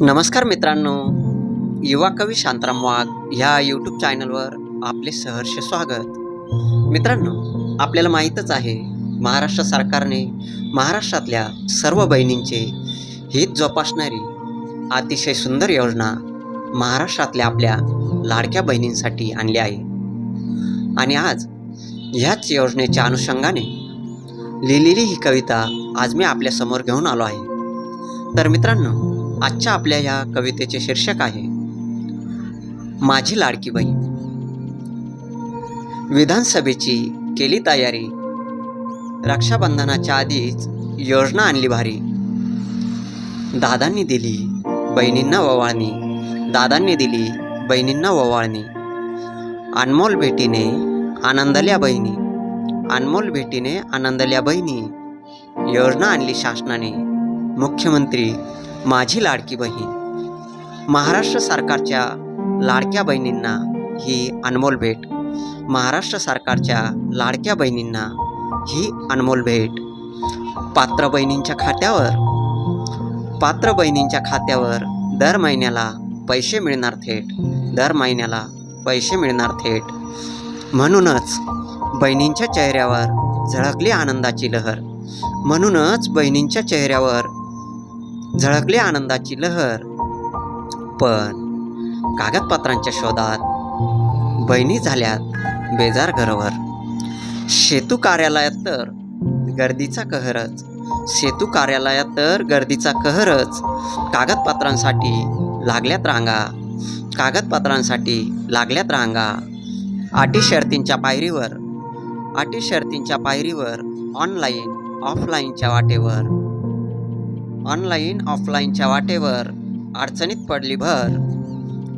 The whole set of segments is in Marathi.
नमस्कार मित्रांनो. युवा कवी शांताराम वाघ ह्या यूट्यूब चॅनलवर आपले सहर्ष स्वागत. मित्रांनो आपल्याला माहीतच आहे महाराष्ट्र सरकारने महाराष्ट्रातल्या सर्व बहिणींचे हित जोपासणारी अतिशय सुंदर योजना महाराष्ट्रातल्या आपल्या लाडक्या बहिणींसाठी आणली आहे. आणि आज ह्याच योजनेच्या अनुषंगाने लिहिलेली ही कविता आज मी आपल्यासमोर घेऊन आलो आहे. तर मित्रांनो आजच्या आपल्या या कवितेचे शीर्षक आहे माझी लाडकी बहीण. विधानसभेची केली तयारी. रक्षाबंधनाच्या आधीच योजना आणली भारी. दादांनी दिली बहिणींना ववाळणी. दादांनी दिली बहिणींना ववाळणी. अनमोल भेटीने आनंदल्या बहिणी. अनमोल भेटीने आनंदल्या बहिणी. योजना आणली शासनाने. मुख्यमंत्री माझी लाडकी बहीण. महाराष्ट्र सरकारच्या लाडक्या बहिणींना ही अनमोल भेट. महाराष्ट्र सरकारच्या लाडक्या बहिणींना ही अनमोल भेट. पात्र बहिणींच्या खात्यावर पात्र बहिणींच्या खात्यावर दर महिन्याला पैसे मिळणार थेट. दर महिन्याला पैसे मिळणार थेट. म्हणूनच बहिणींच्या चेहऱ्यावर झळकली आनंदाची लहर. म्हणूनच बहिणींच्या चेहऱ्यावर झळकली आनंदाची लहर. पण कागदपत्रांच्या शोधात बहिणी झाल्यात बेजार घरवर सेतू कार्यालयात तर गर्दीचा कहरच. सेतू कार्यालयात तर गर्दीचा कहरच. कागदपत्रांसाठी लागल्यात रांगा. कागदपत्रांसाठी लागल्यात रांगा. अटी शर्तींच्या पायरीवर अटी शर्तींच्या पायरीवर ऑनलाईन ऑफलाईनच्या वाटेवर ऑनलाईन ऑफलाईनच्या वाटेवर अडचणीत पडली भर.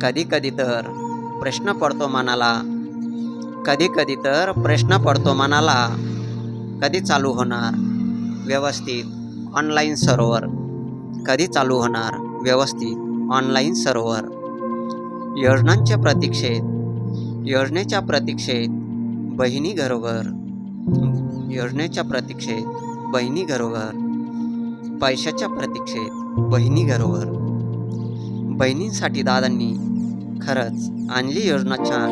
कधी कधी तर प्रश्न पडतो मनाला. कधी कधी तर प्रश्न पडतो मनाला. कधी चालू होणार? व्यवस्थित ऑनलाईन सर्वर. कधी चालू होणार? व्यवस्थित ऑनलाईन सर्वर. योजनांच्या प्रतीक्षेत योजनेच्या प्रतीक्षेत बहिणी घरोघर. योजनेच्या प्रतीक्षेत बहिणी घरोघर. पैशाच्या प्रतीक्षेत बहिणी घरोघर. बहिणींसाठी दादांनी खरंच आणली योजना छान.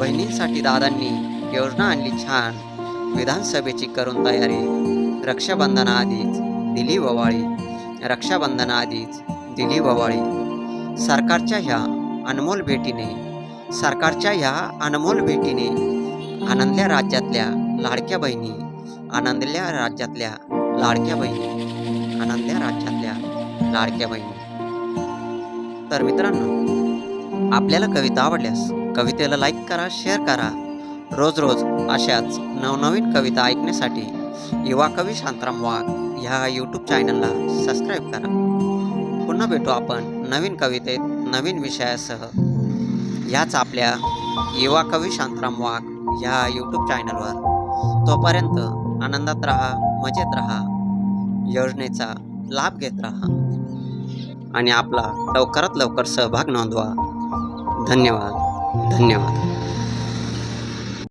बहिणींसाठी दादांनी योजना आणली छान. विधानसभेची करून तयारी. रक्षाबंधनाआधीच दिली ववाळी. रक्षाबंधनाआधीच दिली ववाळी. सरकारच्या ह्या अनमोल भेटीने सरकारच्या ह्या अनमोल भेटीने आनंदल्या राज्यातल्या लाडक्या बहिणी आनंदल्या राज्यातल्या लाडक्या बहिणी. आनंदल्या राज्यातल्या लाडक्या बहिणी. तर मित्रांनो आपल्याला कविता आवडल्यास कवितेला लाईक करा शेअर करा. रोज रोज अशाच नवनवीन कविता ऐकण्यासाठी युवा कवी शांतराम वाघ ह्या यूट्यूब चॅनलला सबस्क्राईब करा. पुन्हा भेटू आपण नवीन कवितेत नवीन विषयासह. ह्याच आपल्या युवा कवी शांतराम वाघ ह्या यूट्यूब चॅनलवर तोपर्यंत आनंदात राहा मजेत राहा. योजनेचा लाभ घेत राहा. आणि आपला लवकरात लवकर सहभाग नोंदवा. धन्यवाद. धन्यवाद.